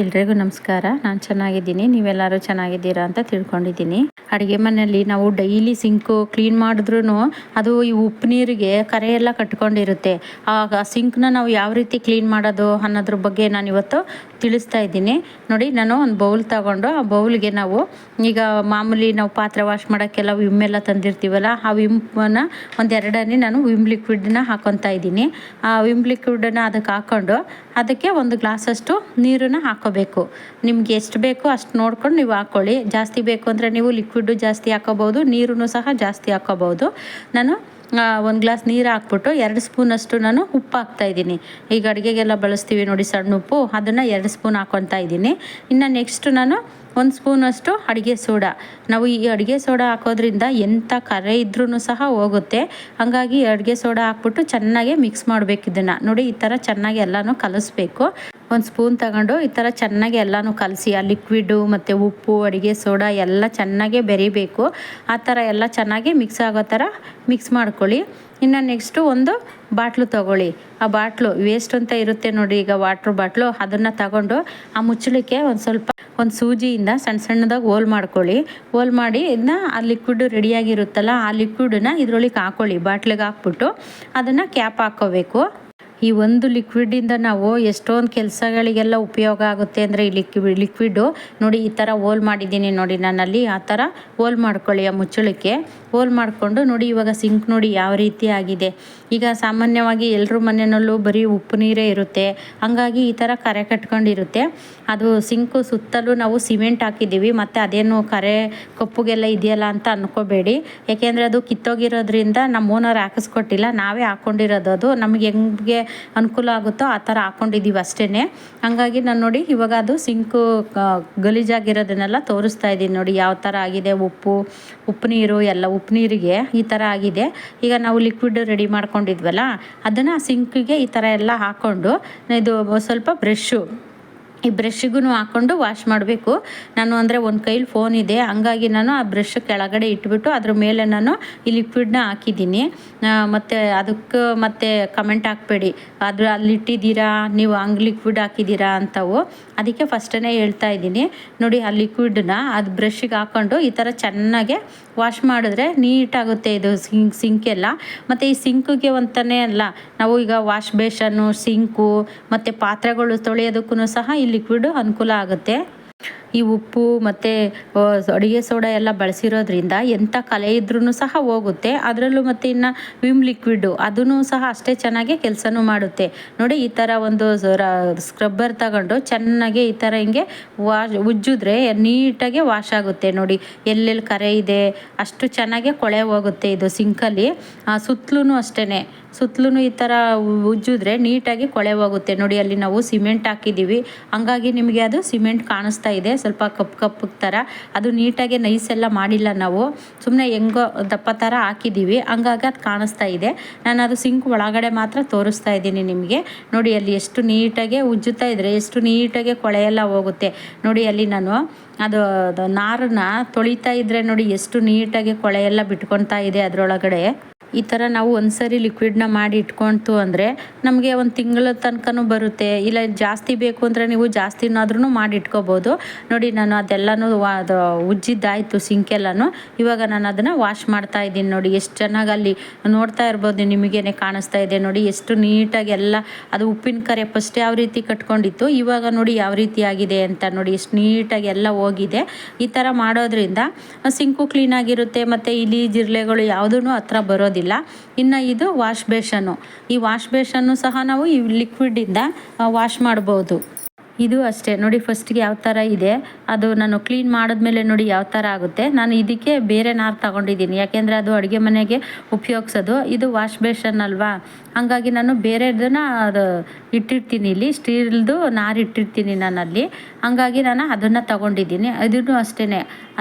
ಎಲ್ರಿಗೂ ನಮಸ್ಕಾರ. ನಾನು ಚೆನ್ನಾಗಿದ್ದೀನಿ. ನೀವೆಲ್ಲರೂ ಚೆನ್ನಾಗಿದ್ದೀರಾ ಅಂತ ತಿಳ್ಕೊಂಡಿದ್ದೀನಿ. ಅಡುಗೆ ಮನೆಯಲ್ಲಿ ನಾವು ಡೈಲಿ ಸಿಂಕು ಕ್ಲೀನ್ ಮಾಡಿದ್ರೂ ಅದು ಈ ಉಪ್ಪು ನೀರಿಗೆ ಕರೆ ಎಲ್ಲ ಕಟ್ಕೊಂಡಿರುತ್ತೆ. ಆಗ ಸಿಂಕ್ನ ನಾವು ಯಾವ ರೀತಿ ಕ್ಲೀನ್ ಮಾಡೋದು ಅನ್ನೋದ್ರ ಬಗ್ಗೆ ನಾನು ಇವತ್ತು ತಿಳಿಸ್ತಾ ಇದ್ದೀನಿ. ನೋಡಿ, ನಾನು ಒಂದು ಬೌಲ್ ತಗೊಂಡು ಆ ಬೌಲ್ಗೆ ನಾವು ಈಗ ಮಾಮೂಲಿ ನಾವು ಪಾತ್ರೆ ವಾಶ್ ಮಾಡೋಕ್ಕೆಲ್ಲ ವಿಮ್ ಎಲ್ಲ ತಂದಿರ್ತೀವಲ್ಲ, ಆ ವಿಮ್ನ ಒಂದೆರಡನೇ ನಾನು ವಿಮ್ ಲಿಕ್ವಿಡ್ನ ಹಾಕೊತಾ ಇದ್ದೀನಿ. ಆ ವಿಮ್ ಲಿಕ್ವಿಡನ್ನು ಅದಕ್ಕೆ ಹಾಕ್ಕೊಂಡು ಅದಕ್ಕೆ ಒಂದು ಗ್ಲಾಸಷ್ಟು ನೀರನ್ನು ಹಾಕೋಬೇಕು. ನಿಮ್ಗೆ ಎಷ್ಟು ಬೇಕೋ ಅಷ್ಟು ನೋಡ್ಕೊಂಡು ನೀವು ಹಾಕ್ಕೊಳ್ಳಿ ಜಾಸ್ತಿ ಬೇಕು ಅಂದರೆ ನೀವು ಲಿಕ್ವಿಡ್ ಜಾಸ್ತಿ ಹಾಕೋಬೋದು ನೀರನ್ನು ಸಹ ಜಾಸ್ತಿ ಹಾಕೋಬೋದು ನಾನು ಒಂದು ಗ್ಲಾಸ್ ನೀರು ಹಾಕ್ಬಿಟ್ಟು ಎರಡು ಸ್ಪೂನಷ್ಟು ನಾನು ಉಪ್ಪು ಹಾಕ್ತಾ ಇದ್ದೀನಿ. ಈಗ ಅಡುಗೆಗೆಲ್ಲ ಬಳಸ್ತೀವಿ ನೋಡಿ ಸಣ್ಣ ಉಪ್ಪು. ಅದನ್ನು ಎರಡು ಸ್ಪೂನ್ ಹಾಕ್ಕೊತಾ ಇದ್ದೀನಿ. ಇನ್ನು ನೆಕ್ಸ್ಟ್ ನಾನು ಒಂದು ಸ್ಪೂನಷ್ಟು ಅಡುಗೆ ಸೋಡಾ. ನಾವು ಈ ಅಡುಗೆ ಸೋಡಾ ಹಾಕೋದ್ರಿಂದ ಎಂಥ ಕರೆ ಇದ್ರೂ ಸಹ ಹೋಗುತ್ತೆ. ಹಾಗಾಗಿ ಅಡುಗೆ ಸೋಡಾ ಹಾಕ್ಬಿಟ್ಟು ಚೆನ್ನಾಗಿ ಮಿಕ್ಸ್ ಮಾಡಬೇಕು ಇದನ್ನು. ನೋಡಿ, ಈ ಥರ ಚೆನ್ನಾಗಿ ಎಲ್ಲನೂ ಕಲಿಸ್ಬೇಕು. ಒಂದು ಸ್ಪೂನ್ ತಗೊಂಡು ಈ ಥರ ಚೆನ್ನಾಗಿ ಎಲ್ಲನೂ ಕಲಸಿ, ಆ ಲಿಕ್ವಿಡು ಮತ್ತು ಉಪ್ಪು, ಅಡುಗೆ ಸೋಡಾ ಎಲ್ಲ ಚೆನ್ನಾಗೇ ಬೆರಿಬೇಕು. ಆ ಥರ ಎಲ್ಲ ಚೆನ್ನಾಗಿ ಮಿಕ್ಸ್ ಆಗೋ ಥರ ಮಿಕ್ಸ್ ಮಾಡ್ಕೊಳ್ಳಿ. ಇನ್ನು ನೆಕ್ಸ್ಟು ಒಂದು ಬಾಟ್ಲು ತೊಗೊಳ್ಳಿ. ಆ ಬಾಟ್ಲು ವೇಸ್ಟ್ ಅಂತ ಇರುತ್ತೆ ನೋಡಿ, ಈಗ ವಾಟ್ರ್ ಬಾಟ್ಲು, ಅದನ್ನು ತಗೊಂಡು ಆ ಮುಚ್ಚಳಿಕೆ ಒಂದು ಸ್ವಲ್ಪ ಒಂದು ಸೂಜಿಯಿಂದ ಸಣ್ಣ ಸಣ್ಣದಾಗಿ ಹೋಲ್ ಮಾಡ್ಕೊಳ್ಳಿ. ಹೋಲ್ ಮಾಡಿ ಇದನ್ನ ಆ ಲಿಕ್ವಿಡ್ ರೆಡಿಯಾಗಿರುತ್ತಲ್ಲ ಆ ಲಿಕ್ವಿಡನ್ನ ಇದ್ರೊಳಗೆ ಹಾಕ್ಕೊಳ್ಳಿ ಬಾಟ್ಲಿಗೆ ಹಾಕ್ಬಿಟ್ಟು ಅದನ್ನು ಕ್ಯಾಪ್ ಹಾಕ್ಕೋಬೇಕು. ಈ ಒಂದು ಲಿಕ್ವಿಡಿಂದ ನಾವು ಎಷ್ಟೊಂದು ಕೆಲಸಗಳಿಗೆಲ್ಲ ಉಪಯೋಗ ಆಗುತ್ತೆ ಅಂದರೆ ಈ ಲಿಕ್ವಿ ಲಿಕ್ವಿಡು ನೋಡಿ ಈ ಥರ ಹೋಲ್ ಮಾಡಿದ್ದೀನಿ ನೋಡಿ ನಾನಲ್ಲಿ ಆ ಥರ ಹೋಲ್ ಮಾಡ್ಕೊಳ್ಳಿ ಆ ಮುಚ್ಚಳಿಕೆ. ಹೋಲ್ ಮಾಡಿಕೊಂಡು ನೋಡಿ ಇವಾಗ ಸಿಂಕ್ ನೋಡಿ ಯಾವ ರೀತಿ ಆಗಿದೆ. ಈಗ ಸಾಮಾನ್ಯವಾಗಿ ಎಲ್ಲರೂ ಮನೆಯಲ್ಲೂ ಬರೀ ಉಪ್ಪು ನೀರೇ ಇರುತ್ತೆ. ಹಂಗಾಗಿ ಈ ಥರ ಕರೆ ಕಟ್ಕೊಂಡಿರುತ್ತೆ. ಅದು ಸಿಂಕು ಸುತ್ತಲೂ ನಾವು ಸಿಮೆಂಟ್ ಹಾಕಿದ್ದೀವಿ. ಮತ್ತು ಅದೇನು ಕರೆ ಕಪ್ಪುಗೆಲ್ಲ ಇದೆಯಲ್ಲ ಅಂತ ಅಂದ್ಕೋಬೇಡಿ ಯಾಕೆಂದರೆ ಅದು ಕಿತ್ತೋಗಿರೋದ್ರಿಂದ ನಮ್ಮ ಓನರ್ ಹಾಕಿಸ್ಕೊಟ್ಟಿಲ್ಲ. ನಾವೇ ಹಾಕ್ಕೊಂಡಿರೋದು ಅದು. ನಮಗೆ ಹೆಂಗೆ ಅನುಕೂಲ ಆಗುತ್ತೋ ಆ ಥರ ಹಾಕ್ಕೊಂಡಿದ್ದೀವಿ ಅಷ್ಟೇ ಹಾಗಾಗಿ ನಾನು ನೋಡಿ ಇವಾಗ ಅದು ಸಿಂಕು ಗಲೀಜಾಗಿರೋದನ್ನೆಲ್ಲ ತೋರಿಸ್ತಾ ಇದ್ದೀನಿ ನೋಡಿ ಯಾವ ಥರ ಆಗಿದೆ ಉಪ್ಪು ಉಪ್ಪು ನೀರು, ಎಲ್ಲ ಉಪ್ಪು ನೀರಿಗೆ ಈ ಥರ ಆಗಿದೆ. ಈಗ ನಾವು ಲಿಕ್ವಿಡ್ ರೆಡಿ ಮಾಡ್ಕೊಂಡಿದ್ವಲ್ಲ, ಅದನ್ನು ಸಿಂಕಿಗೆ ಈ ಥರ ಎಲ್ಲ ಹಾಕ್ಕೊಂಡು ಇದು ಸ್ವಲ್ಪ ಬ್ರಷ್ಷು ಈ ಬ್ರಷ್ಗೂ ಹಾಕ್ಕೊಂಡು ವಾಶ್ ಮಾಡಬೇಕು. ನಾನು ಅಂದರೆ ಒಂದು ಕೈಲಿ ಫೋನ್ ಇದೆ. ಹಂಗಾಗಿ ನಾನು ಆ ಬ್ರಷ್ ಕೆಳಗಡೆ ಇಟ್ಬಿಟ್ಟು ಅದ್ರ ಮೇಲೆ ನಾನು ಈ ಲಿಕ್ವಿಡ್ನ ಹಾಕಿದ್ದೀನಿ. ಮತ್ತು ಅದಕ್ಕೆ ಮತ್ತೆ ಕಮೆಂಟ್ ಹಾಕ್ಬೇಡಿ. ಅದು ಅಲ್ಲಿ ಇಟ್ಟಿದ್ದೀರಾ? ನೀವು ಹಂಗೆ ಲಿಕ್ವಿಡ್ ಹಾಕಿದ್ದೀರಾ ಅಂತವು. ಅದಕ್ಕೆ ಫಸ್ಟೇ ಹೇಳ್ತಾ ಇದ್ದೀನಿ. ನೋಡಿ ಆ ಲಿಕ್ವಿಡನ್ನ ಅದು ಬ್ರಷ್ಗೆ ಹಾಕ್ಕೊಂಡು ಈ ಥರ ಚೆನ್ನಾಗೆ ವಾಶ್ ಮಾಡಿದ್ರೆ ನೀಟಾಗುತ್ತೆ ಇದು ಸಿಂಕ್ ಸಿಂಕೆಲ್ಲ ಮತ್ತು ಈ ಸಿಂಕಿಗೆ ಅಂತಲೇ ಅಲ್ಲ, ನಾವು ಈಗ ವಾಶ್ ಬೇಷನ್ನು ಸಿಂಕು ಮತ್ತು ಪಾತ್ರೆಗಳು ತೊಳೆಯೋದಕ್ಕೂ ಸಹ ಈ ಲಿಕ್ವಿಡು ಅನುಕೂಲ ಆಗುತ್ತೆ. ಈ ಉಪ್ಪು ಮತ್ತು ಅಡುಗೆ ಸೋಡಾ ಎಲ್ಲ ಬಳಸಿರೋದ್ರಿಂದ ಎಂಥ ಕಲೆ ಇದ್ರೂ ಸಹ ಹೋಗುತ್ತೆ. ಅದರಲ್ಲೂ ಮತ್ತು ಇನ್ನು ವಿಮ್ ಲಿಕ್ವಿಡ್ಡು ಅದೂ ಸಹ ಅಷ್ಟೇ ಚೆನ್ನಾಗಿ ಕೆಲಸನೂ ಮಾಡುತ್ತೆ. ನೋಡಿ, ಈ ಥರ ಒಂದು ಸ್ಕ್ರಬ್ಬರ್ ತಗೊಂಡು ಚೆನ್ನಾಗಿ ಈ ಥರ ಹಿಂಗೆ ವಾಶ್, ಉಜ್ಜಿದ್ರೆ ನೀಟಾಗಿ ವಾಶ್ ಆಗುತ್ತೆ. ನೋಡಿ, ಎಲ್ಲೆಲ್ಲಿ ಕರೆ ಇದೆ, ಅಷ್ಟು ಚೆನ್ನಾಗಿ ಕೊಳೆ ಹೋಗುತ್ತೆ ಇದು ಸಿಂಕಲ್ಲಿ ಸುತ್ತಲೂ ಅಷ್ಟೇ ಸುತ್ತಲೂ ಈ ಥರ ಉಜ್ಜಿದ್ರೆ ನೀಟಾಗಿ ಕೊಳೆ ಹೋಗುತ್ತೆ. ನೋಡಿ, ಅಲ್ಲಿ ನಾವು ಸಿಮೆಂಟ್ ಹಾಕಿದ್ದೀವಿ. ಹಂಗಾಗಿ ನಿಮಗೆ ಅದು ಸಿಮೆಂಟ್ ಕಾಣಿಸ್ತಾ ಇದೆ. ಸ್ವಲ್ಪ ಕಪ್ಪು ಕಪ್ಪು ಥರ ಅದು ನೀಟಾಗಿ ನೈಸ್ ಎಲ್ಲ ಮಾಡಿಲ್ಲ ನಾವು. ಸುಮ್ಮನೆ ಹೆಂಗೋ ದಪ್ಪ ಥರ ಹಾಕಿದ್ದೀವಿ ಹಂಗಾಗಿ ಅದು ಕಾಣಿಸ್ತಾ ಇದೆ. ನಾನು ಅದು ಸಿಂಕ್ ಒಳಗಡೆ ಮಾತ್ರ ತೋರಿಸ್ತಾ ಇದ್ದೀನಿ ನಿಮಗೆ. ನೋಡಿ ಅಲ್ಲಿ ಎಷ್ಟು ನೀಟಾಗಿ ಉಜ್ಜುತ್ತಾ ಇದ್ರೆ ಎಷ್ಟು ನೀಟಾಗಿ ಕೊಳೆ ಎಲ್ಲ ಹೋಗುತ್ತೆ. ನೋಡಿ ಅಲ್ಲಿ ನಾನು ಅದು ನಾರನ್ನ ತೊಳಿತಾ ಇದ್ರೆ ನೋಡಿ ಎಷ್ಟು ನೀಟಾಗಿ ಕೊಳೆ ಎಲ್ಲ ಬಿಟ್ಕೊತಾ ಇದೆ ಅದರೊಳಗಡೆ. ಈ ಥರ ನಾವು ಒಂದು ಸರಿ ಲಿಕ್ವಿಡ್ನ ಮಾಡಿ ಇಟ್ಕೊಳ್ತು ಅಂದರೆ ನಮಗೆ ಒಂದು ತಿಂಗಳ ತನಕನೂ ಬರುತ್ತೆ. ಇಲ್ಲ ಜಾಸ್ತಿ ಬೇಕು ಅಂದರೆ ನೀವು ಜಾಸ್ತಿನಾದ್ರೂ ಮಾಡಿ ಇಟ್ಕೋಬೋದು. ನೋಡಿ ನಾನು ಅದೆಲ್ಲನೂ ಅದು ಉಜ್ಜಿದ್ದಾಯಿತು ಸಿಂಕೆಲ್ಲನೂ ಇವಾಗ ನಾನು ಅದನ್ನು ವಾಶ್ ಮಾಡ್ತಾ ಇದ್ದೀನಿ ನೋಡಿ. ಎಷ್ಟು ಚೆನ್ನಾಗಿ ಅಲ್ಲಿ ನೋಡ್ತಾ ಇರ್ಬೋದು ನಿಮಗೇನೆ ಕಾಣಿಸ್ತಾ ಇದೆ ನೋಡಿ. ಎಷ್ಟು ನೀಟಾಗಿ ಎಲ್ಲ ಅದು ಉಪ್ಪಿನ ಕರೆ ಫಸ್ಟ್ ಯಾವ ರೀತಿ ಕಟ್ಕೊಂಡಿತ್ತು, ಇವಾಗ ನೋಡಿ ಯಾವ ರೀತಿ ಆಗಿದೆ ಅಂತ ನೋಡಿ. ಎಷ್ಟು ನೀಟಾಗಿ ಎಲ್ಲ ಹೋಗಿದೆ. ಈ ಥರ ಮಾಡೋದ್ರಿಂದ ಸಿಂಕು ಕ್ಲೀನಾಗಿರುತ್ತೆ. ಮತ್ತು ಇಲಿ ಜಿರ್ಲೆಗಳು ಯಾವುದೂ ಹತ್ರ ಬರೋದಿಲ್ಲ. ಇನ್ನು ಇದು ವಾಶ್ ಬೇಷನ್ನು ಈ ವಾಶ್ ಬೇಷನ್ನು ಸಹ ನಾವು ಈ ಲಿಕ್ವಿಡಿಂದ ವಾಶ್ ಮಾಡ್ಬೋದು. ಇದು ಅಷ್ಟೇ. ನೋಡಿ ಫಸ್ಟ್ಗೆ ಯಾವ ಥರ ಇದೆ, ಅದು ನಾನು ಕ್ಲೀನ್ ಮಾಡಿದ್ಮೇಲೆ ನೋಡಿ ಯಾವ ಥರ ಆಗುತ್ತೆ. ನಾನು ಇದಕ್ಕೆ ಬೇರೆ ನಾರು ತಗೊಂಡಿದ್ದೀನಿ. ಯಾಕೆಂದರೆ ಅದು ಅಡುಗೆ ಮನೆಗೆ ಉಪಯೋಗಿಸೋದು. ಇದು ವಾಶ್ ಬೇಷನ್ ಅಲ್ವಾ? ಹಾಗಾಗಿ ನಾನು ಬೇರೆದನ್ನ ಅದು ಇಟ್ಟಿರ್ತೀನಿ ಇಲ್ಲಿ. ಸ್ಟೀಲ್ದು ನಾರು ಇಟ್ಟಿರ್ತೀನಿ ನಾನು ಅಲ್ಲಿ ಹಾಗಾಗಿ ನಾನು ಅದನ್ನು ತಗೊಂಡಿದ್ದೀನಿ. ಅದನ್ನು ಅಷ್ಟೇ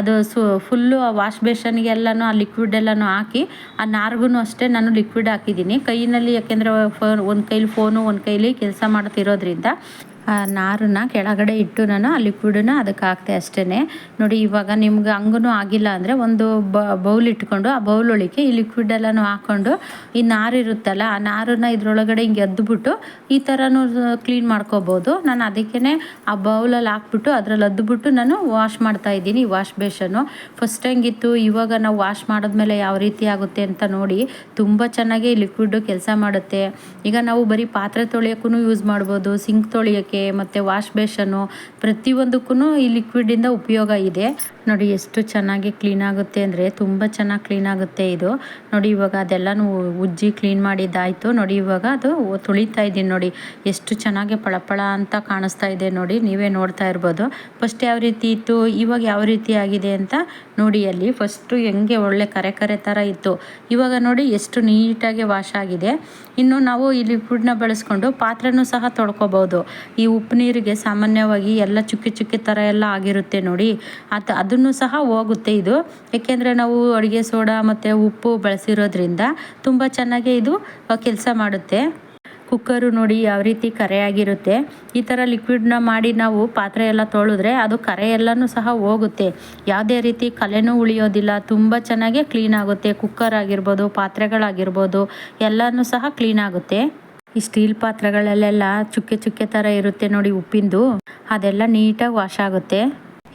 ಅದು ಸು ಫುಲ್ಲು ಆ ವಾಶ್ ಬೇಷನ್ಗೆಲ್ಲನೂ ಆ ಲಿಕ್ವಿಡ್ ಎಲ್ಲನೂ ಹಾಕಿ, ಆ ನಾರ್ಗೂ ಅಷ್ಟೇ ನಾನು ಲಿಕ್ವಿಡ್ ಹಾಕಿದ್ದೀನಿ. ಕೈಯಲ್ಲಿ ಯಾಕೆಂದರೆ ಫೋನ್ ಒಂದು ಕೈಲಿ ಫೋನು ಒಂದು ಕೈಲಿ ಕೆಲಸ ಮಾಡ್ತಿರೋದ್ರಿಂದ. ನಾರನ್ನ ಕೆಳಗಡೆ ಇಟ್ಟು ನಾನು ಆ ಲಿಕ್ವಿಡನ್ನ ಅದಕ್ಕೆ ಹಾಕ್ತೆ ಅಷ್ಟೇ ನೋಡಿ, ಇವಾಗ ನಿಮ್ಗೆ ಹಂಗೂ ಆಗಿಲ್ಲ ಅಂದರೆ ಒಂದು ಬೌಲ್ ಇಟ್ಕೊಂಡು ಆ ಬೌಲ್ ಒಳಗೆ ಈ ಲಿಕ್ವಿಡ್ ಎಲ್ಲನೂ ಹಾಕ್ಕೊಂಡು ಈ ನಾರು ಇರುತ್ತಲ್ಲ, ಆ ನಾರನ್ನ ಇದ್ರೊಳಗಡೆ ಹಿಂಗೆ ಎದ್ದುಬಿಟ್ಟು ಈ ಥರನೂ ಕ್ಲೀನ್ ಮಾಡ್ಕೋಬೋದು. ನಾನು ಅದಕ್ಕೇ ಆ ಬೌಲಲ್ಲಿ ಹಾಕ್ಬಿಟ್ಟು ಅದ್ರಲ್ಲಿ ಅದ್ದುಬಿಟ್ಟು ನಾನು ವಾಶ್ ಮಾಡ್ತಾ ಇದ್ದೀನಿ ವಾಶ್ ಬೇಷನ್ನು. ಫಸ್ಟ್ ಹೆಂಗಿತ್ತು, ಇವಾಗ ನಾವು ವಾಶ್ ಮಾಡಿದ್ಮೇಲೆ ಯಾವ ರೀತಿ ಆಗುತ್ತೆ ಅಂತ ನೋಡಿ, ತುಂಬ ಚೆನ್ನಾಗಿ ಲಿಕ್ವಿಡ್ ಕೆಲಸ ಮಾಡುತ್ತೆ. ಈಗ ನಾವು ಬರೀ ಪಾತ್ರೆ ತೊಳೆಯೋಕ್ಕೂ ಯೂಸ್ ಮಾಡ್ಬೋದು, ಸಿಂಕ್ ತೊಳೆಯೋಕ್ಕೆ ಮತ್ತು ವಾಶ್ ಬೇಷನ್ನು ಪ್ರತಿಯೊಂದಕ್ಕೂ ಈ ಲಿಕ್ವಿಡಿಂದ ಉಪಯೋಗ ಇದೆ. ನೋಡಿ ಎಷ್ಟು ಚೆನ್ನಾಗಿ ಕ್ಲೀನ್ ಆಗುತ್ತೆ ಅಂದರೆ ತುಂಬ ಚೆನ್ನಾಗಿ ಕ್ಲೀನ್ ಆಗುತ್ತೆ ಇದು. ನೋಡಿ ಇವಾಗ ಅದೆಲ್ಲನೂ ಉಜ್ಜಿ ಕ್ಲೀನ್ ಮಾಡಿದ್ದಾಯಿತು. ನೋಡಿ ಇವಾಗ ಅದು ತುಳಿತಾ ಇದ್ದೀನಿ ನೋಡಿ. ಎಷ್ಟು ಚೆನ್ನಾಗಿ ಪಳಪಳ ಅಂತ ಕಾಣಿಸ್ತಾ ಇದೆ ನೋಡಿ. ನೀವೇ ನೋಡ್ತಾ ಇರ್ಬೋದು. ಫಸ್ಟ್ ಯಾವ ರೀತಿ ಇತ್ತು? ಇವಾಗ ಯಾವ ರೀತಿ ಆಗಿದೆ ಅಂತ ನೋಡಿ ಅಲ್ಲಿ. ಫಸ್ಟು ಹೆಂಗೆ ಒಳ್ಳೆ ಕರೆ ಕರೆ ಥರ ಇತ್ತು. ಇವಾಗ ನೋಡಿ ಎಷ್ಟು ನೀಟಾಗಿ ವಾಶ್ ಆಗಿದೆ. ಇನ್ನು ನಾವು ಈ ಲಿಕ್ವಿಡ್ನ ಬಳಸ್ಕೊಂಡು ಪಾತ್ರೆನೂ ಸಹ ತೊಳ್ಕೊಬೋದು. ಈ ಉಪ್ಪು ನೀರಿಗೆ ಸಾಮಾನ್ಯವಾಗಿ ಎಲ್ಲ ಚುಕ್ಕಿ ಚುಕ್ಕಿ ಥರ ಎಲ್ಲ ಆಗಿರುತ್ತೆ ನೋಡಿ. ಅದು ಅದನ್ನು ಸಹ ಹೋಗುತ್ತೆ ಇದು. ಏಕೆಂದರೆ ನಾವು ಅಡುಗೆ ಸೋಡಾ ಮತ್ತು ಉಪ್ಪು ಬಳಸಿರೋದ್ರಿಂದ ತುಂಬ ಚೆನ್ನಾಗಿ ಇದು ಕೆಲಸ ಮಾಡುತ್ತೆ. ಕುಕ್ಕರು ನೋಡಿ ಯಾವ ರೀತಿ ಕರೆಯಾಗಿರುತ್ತೆ. ಈ ಥರ ಲಿಕ್ವಿಡ್ನ ಮಾಡಿ ನಾವು ಪಾತ್ರೆ ಎಲ್ಲ ತೊಳೆದ್ರೆ ಅದು ಕರೆ ಎಲ್ಲನೂ ಸಹ ಹೋಗುತ್ತೆ. ಯಾವುದೇ ರೀತಿ ಕಲೆನೂ ಉಳಿಯೋದಿಲ್ಲ. ತುಂಬ ಚೆನ್ನಾಗಿ ಕ್ಲೀನ್ ಆಗುತ್ತೆ. ಕುಕ್ಕರ್ ಆಗಿರ್ಬೋದು, ಪಾತ್ರೆಗಳಾಗಿರ್ಬೋದು, ಎಲ್ಲನೂ ಸಹ ಕ್ಲೀನ್ ಆಗುತ್ತೆ. ಈ ಸ್ಟೀಲ್ ಪಾತ್ರೆಗಳಲ್ಲೆಲ್ಲ ಚುಕ್ಕೆ ಚುಕ್ಕೆ ಥರ ಇರುತ್ತೆ ನೋಡಿ ಉಪ್ಪಿಂದು. ಅದೆಲ್ಲ ನೀಟಾಗಿ ವಾಶ್ ಆಗುತ್ತೆ.